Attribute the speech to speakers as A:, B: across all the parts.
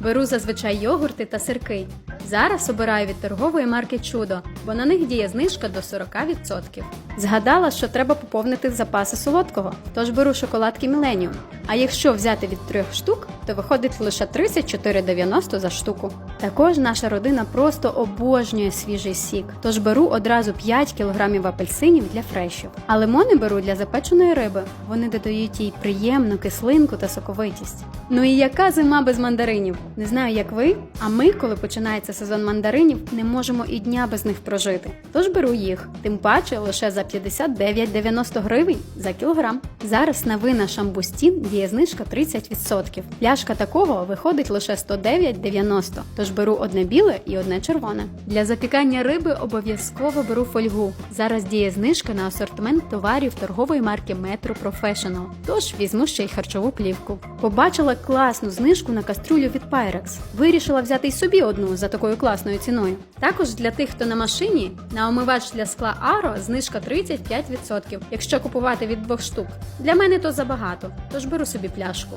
A: Беру зазвичай йогурти та сирки. Зараз обираю від торгової марки Чудо, бо на них діє знижка до 40%. Згадала, що треба поповнити запаси солодкого, тож беру шоколадки Міленіум. А якщо взяти від трьох штук, то виходить лише 34,90 за штуку. Також наша родина просто обожнює свіжий сік, тож беру одразу 5 кг апельсинів для фрешів. А лимони беру для запеченої риби. Вони додають їй приємну кислинку та соковитість. Ну і яка зима без мандаринів? Не знаю, як ви, а ми, коли починається сезон мандаринів, не можемо і дня без них прожити. Тож беру їх, тим паче лише за 59,90 гривень за кілограм. Зараз на вина шамбустін діє знижка 30%. Пляшка такого виходить лише 109,90, тож беру одне біле і одне червоне. Для запікання риби обов'язково беру фольгу. Зараз діє знижка на асортимент товарів торгової марки Metro Professional, тож візьму ще й харчову плівку. Побачила класну знижку на каструлю від Pyrex. Вирішила взяти й собі одну за такою класною ціною. Також для тих, хто на машині, на омивач для скла Аро знижка 35%, якщо купувати від двох штук. Для мене то забагато, тож беру собі пляшку.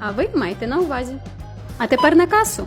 A: А ви майте на увазі. А тепер на касу.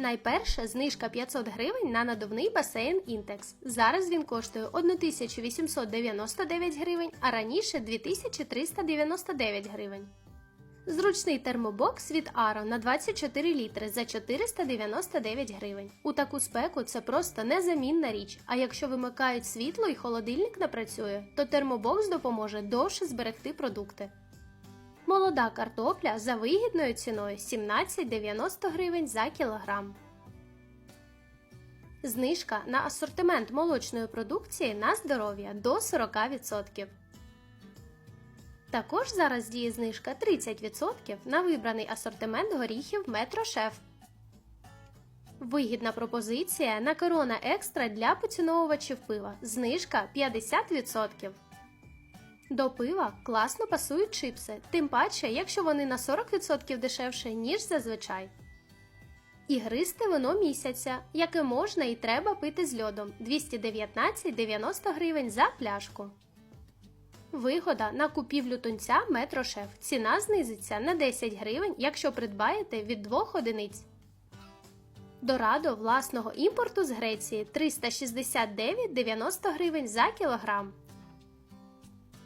B: Найперше знижка 500 гривень на надувний басейн Інтекс. Зараз він коштує 1899 гривень, а раніше 2399 гривень. Зручний термобокс від Аро на 24 літри за 499 гривень. У таку спеку це просто незамінна річ. А якщо вимикають світло і холодильник не працює, то термобокс допоможе довше зберегти продукти. Молода картопля за вигідною ціною 17,90 гривень за кілограм. Знижка на асортимент молочної продукції на здоров'я до 40%. Також зараз діє знижка 30% на вибраний асортимент горіхів Метро Шеф. Вигідна пропозиція на корона екстра для поціновувачів пива. Знижка 50%. До пива класно пасують чипси, тим паче, якщо вони на 40% дешевше, ніж зазвичай. Ігристе вино місяця, яке можна і треба пити з льодом 219,90 гривень за пляшку. Вигода на купівлю тунця Метрошеф. Ціна знизиться на 10 гривень, якщо придбаєте від 2 одиниць. Дорадо власного імпорту з Греції 369,90 гривень за кілограм.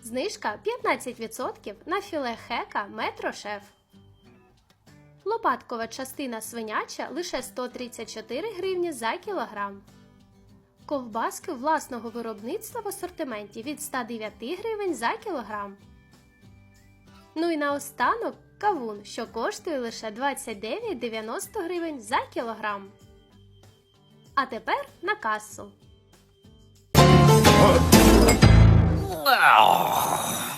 B: Знижка 15% на філе хека Метрошеф. Лопаткова частина свиняча лише 134 гривні за кілограм. Ковбаски власного виробництва в асортименті від 109 гривень за кілограм. Ну і наостанок кавун, що коштує лише 29,90 гривень за кілограм. А тепер на касу.
C: Oh.